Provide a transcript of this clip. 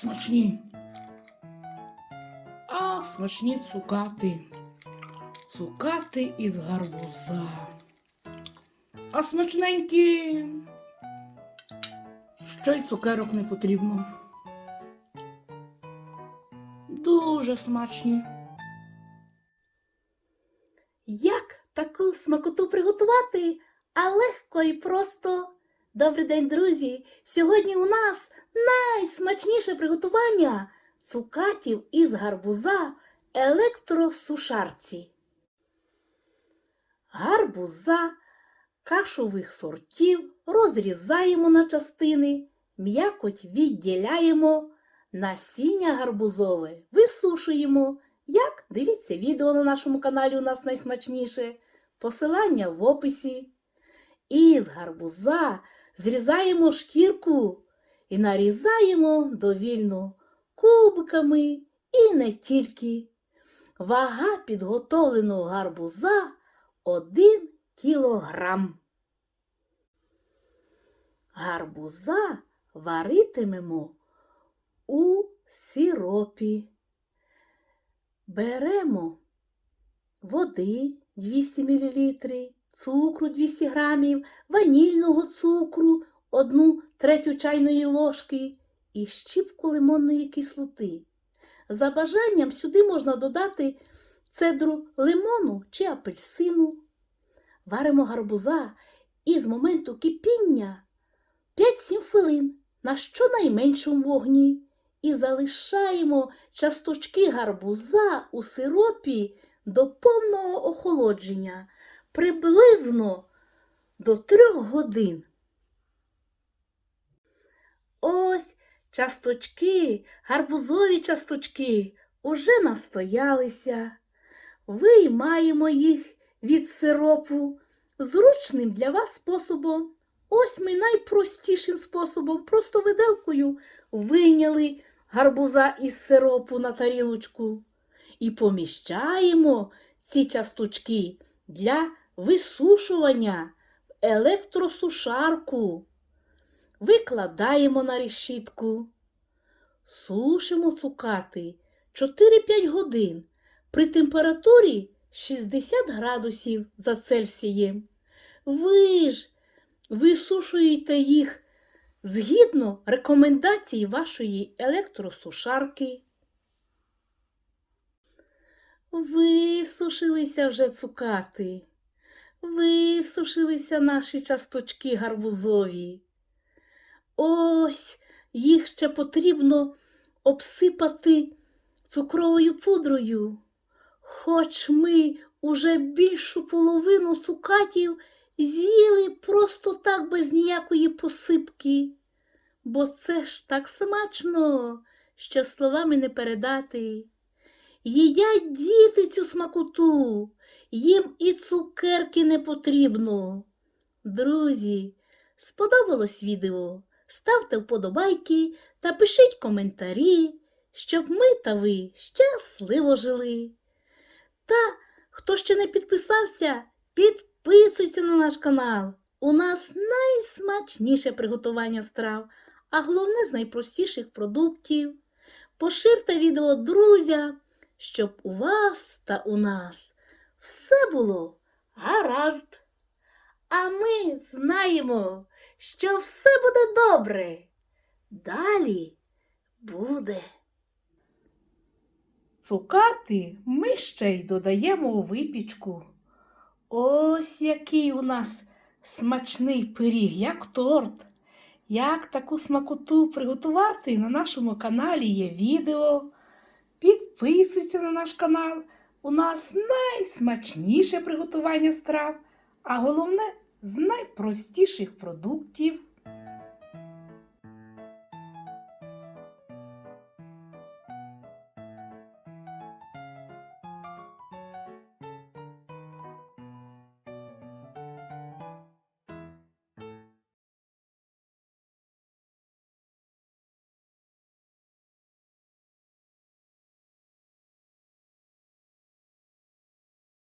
смачні. Ах, смачні цукати. Цукати із гарбуза. А смачненькі. Ще й цукерок не потрібно. Дуже смачні. Як таку смакоту приготувати, а легко і просто. Добрий день, друзі! Сьогодні у нас найсмачніше приготування цукатів із гарбуза електросушарці. Гарбуза кашових сортів розрізаємо на частини, м'якоть відділяємо, насіння гарбузове висушуємо. Як? Дивіться відео на нашому каналі у нас найсмачніше. Посилання в описі. І з гарбуза зрізаємо шкірку і нарізаємо довільно кубиками і не тільки. Вага підготовленого гарбуза 1 кілограм. Гарбуза варитимемо у сиропі. Беремо води 200 мл, цукру 200 г, ванільного цукру 1 третю чайної ложки і щіпку лимонної кислоти. За бажанням сюди можна додати цедру лимону чи апельсину. Варимо гарбуза і з моменту кипіння 5-7 хвилин на щонайменшому вогні і залишаємо часточки гарбуза у сиропі до повного охолодження приблизно до трьох годин. Ось часточки, гарбузові часточки уже настоялися. Виймаємо їх від сиропу зручним для вас способом. Ось ми найпростішим способом, просто виделкою вийняли гарбуза із сиропу на тарілочку і поміщаємо ці часточки для висушування в електросушарку. Викладаємо на решітку, сушимо цукати 4-5 годин при температурі 60 градусів за Цельсієм. Ви ж висушуєте їх згідно рекомендацій вашої електросушарки. Висушилися вже цукати, висушилися наші часточки гарбузові. Ось їх ще потрібно обсипати цукровою пудрою. Хоч ми уже більшу половину цукатів з'їли просто так без ніякої посипки, бо це ж так смачно, що словами не передати. Їдять діти цю смакоту, їм і цукерки не потрібно. Друзі, сподобалось відео? Ставте вподобайки та пишіть коментарі, щоб ми та ви щасливо жили. Та, хто ще не підписався, підписуйся на наш канал. У нас найсмачніше приготування страв, а головне з найпростіших продуктів. Поширте відео друзям, щоб у вас та у нас все було гаразд. А ми знаємо, що все буде добре. Далі буде. Цукати ми ще й додаємо у випічку. Ось який у нас смачний пиріг, як торт. Як таку смакоту приготувати на нашому каналі є відео. Підписуйся на наш канал. У нас найсмачніше приготування страв, а головне з найпростіших продуктів.